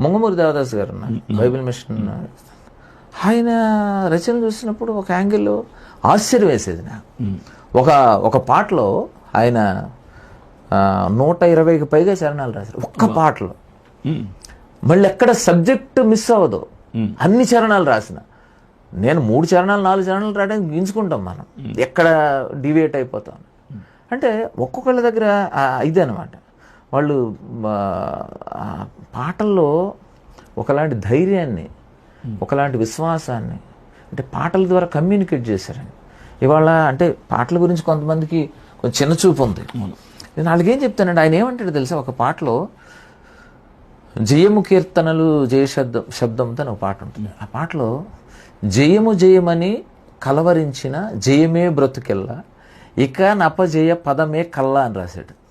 మొంగమూరి దేవదాస్ గారు ఉన్నారు Bible machine ఆయన రచన చూసినప్పుడు ఒక యాంగిల్లో ఆశ్చర్యం వేసేది నాకు. ఒక ఒక పాటలో ఆయన నూట ఇరవైకి పైగా చరణాలు రాశారు. ఒక్క పాటలో. మళ్ళీ ఎక్కడ సబ్జెక్ట్ మిస్ అవ్వదు. అన్ని చరణాలు రాసిన. నేను మూడు చరణాలు నాలుగు చరణాలు రాయడానికి గించుకుంటాం మనం. ఎక్కడ డివేట్ అయిపోతాం. అంటే ఒక్కొక్కళ్ళ దగ్గర ఇదే అనమాట వాళ్ళు పాటల్లో ఒకలాంటి ధైర్యాన్ని ఒకలాంటి విశ్వాసాన్ని అంటే పాటల ద్వారా కమ్యూనికేట్ చేశారని ఇవాళ అంటే పాటల గురించి కొంతమందికి కొంచెం చిన్న చూపు ఉంది. నేను వాళ్ళకేం చెప్తానండి ఆయన ఏమంటాడు తెలుసా? ఒక పాటలో జయము కీర్తనలు జయ శబ్దం శబ్దంతో ఒక పాట ఉంటుంది. ఆ పాటలో జయము జయమని కలవరించిన జయమే బ్రతుకెల్లా ఇక నపజయ పదమే కల్లా అని రాశాడు.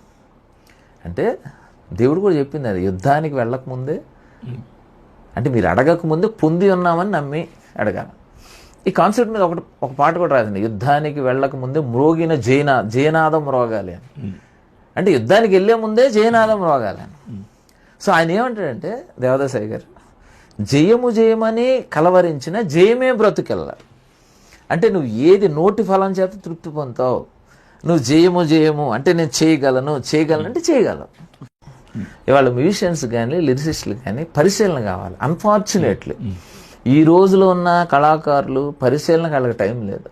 అంటే దేవుడు కూడా చెప్పింది అది యుద్ధానికి వెళ్ళకముందే అంటే మీరు అడగకముందే పొంది ఉన్నామని నమ్మి అడగాలి. ఈ కాన్సెప్ట్ మీద ఒకటి ఒక పాట కూడా రాసింది యుద్ధానికి వెళ్ళకముందే మ్రోగిన జయనా జయనాదం మ్రోగాలి అని. అంటే యుద్ధానికి వెళ్ళే ముందే జయనాదం మ్రోగాలి అని. సో ఆయన ఏమంటాడంటే దేవదాసాయి గారు జయము జయమని కలవరించిన జయమే బ్రతుకెళ్ళ అంటే నువ్వు ఏది నోటి ఫలం చేత తృప్తి పొందుతావు నువ్వు జయము జయము అంటే నేను చేయగలను చేయగలను అంటే చేయగలను. ఇవాళ మ్యూజిషియన్స్ కానీ లిరిసిస్టులు కానీ పరిశీలన కావాలి అన్ఫార్చునేట్లీ ఈ రోజులో ఉన్న కళాకారులు పరిశీలనకు వాళ్ళకి టైం లేదు.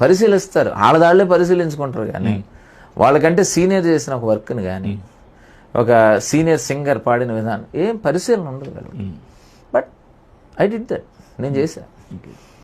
పరిశీలిస్తారు ఆడదాళ్ళే పరిశీలించుకుంటారు కానీ వాళ్ళకంటే సీనియర్ చేసిన ఒక వర్క్ని కానీ ఒక సీనియర్ సింగర్ పాడిన విధానం ఏం పరిశీలన ఉండదు బట్ ఐ డిడ్ దట్ నేను చేశాను